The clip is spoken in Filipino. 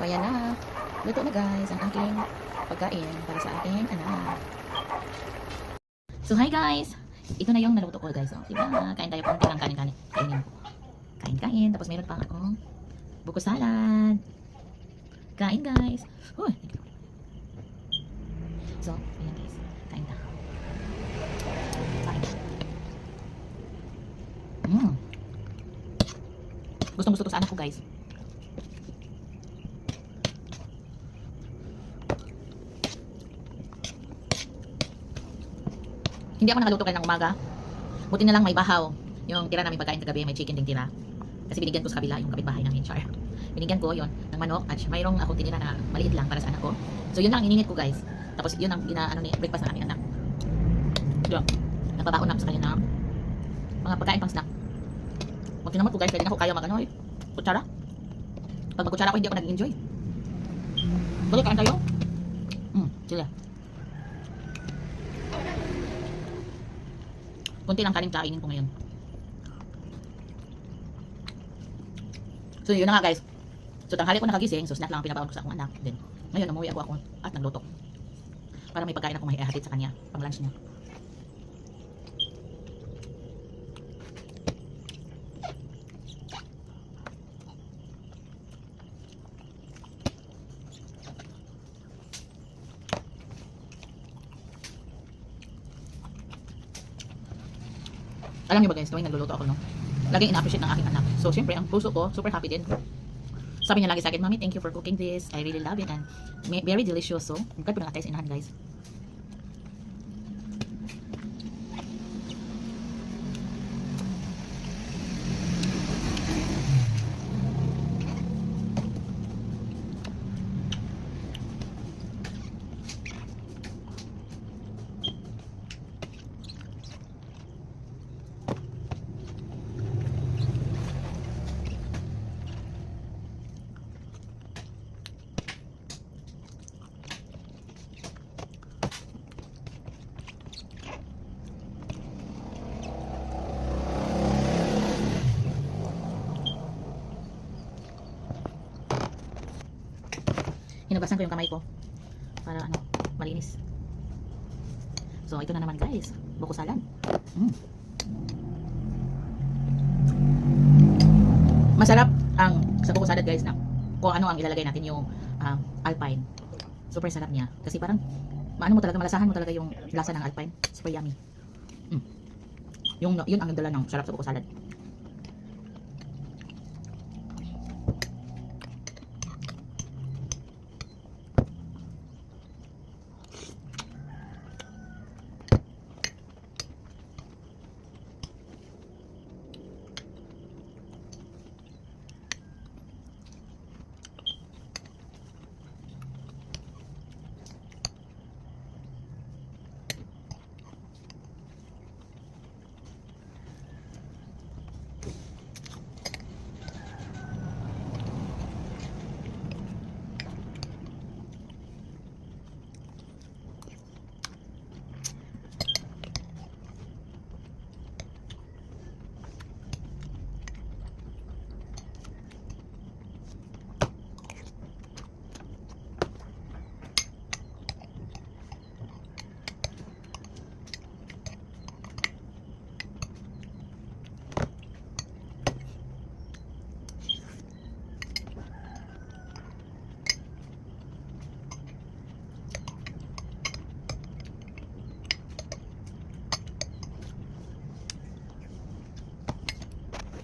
So, ayan na. Luto na guys ang aking pagkain para sa aking anak. So, hi guys! Ito na yung naluto ko guys. Oh, diba? Kain tayo konti lang kanin-kanin. Kainin ko. Kain-kain. Tapos meron pa akong buko salad. Kain guys. Uy, So, ayan guys. Kain na. Kain na. Mm. Gustong gusto to sa anak ko guys. Hindi ako nakaluto kayo ng umaga. Buti na lang may bahaw. Yung tira namin pagkain kagabi, may chicken ding tira. Kasi binigyan ko sa kabila yung kapitbahay namin, Char. Binigyan ko yon ng manok at mayroong akong tinira na maliit lang para sa anak ko. So yun lang ang ininit ko guys. Tapos yun ang gina, ano, ni, breakfast ng aming anak. Yun. Nagpabaon na ako sa kanya ng mga pagkain pang snack. Huwag tinamot ko guys, kaya ako kaya mag ano eh. Kutsara. Pag magkutsara ko hindi ako nag-enjoy. Balik kain tayo. Hmm, sila. Kunti lang kanin kainin ko ngayon. So yun na nga guys. So tanghali ko nakagising, so snack lang ang pinabaon ko sa akong anak. Then, ngayon umuwi ako ako at nagluto. Para may pagkain ako maihatid sa kanya, pang lunch niya. Alam niyo ba guys, tuwing nagluluto ako, no? Laging ina-appreciate ng aking anak. So, syempre, ang puso ko, super happy din. Sabi niya lagi sa akin, Mami, thank you for cooking this. I really love it and very delicious. So, ang po ng atay sa inahan, guys. Hinugasan ko yung kamay ko para ano, malinis. So, ito na naman guys. Buko salad. Mm. Masarap ang sa buko salad guys na kung ano ang ilalagay natin yung ah, alpine. Super sarap niya. Kasi parang maano mo talaga, malasahan mo talaga yung lasa ng alpine. Super yummy. Mm. Yung, yun ang dala ng sarap sa buko salad.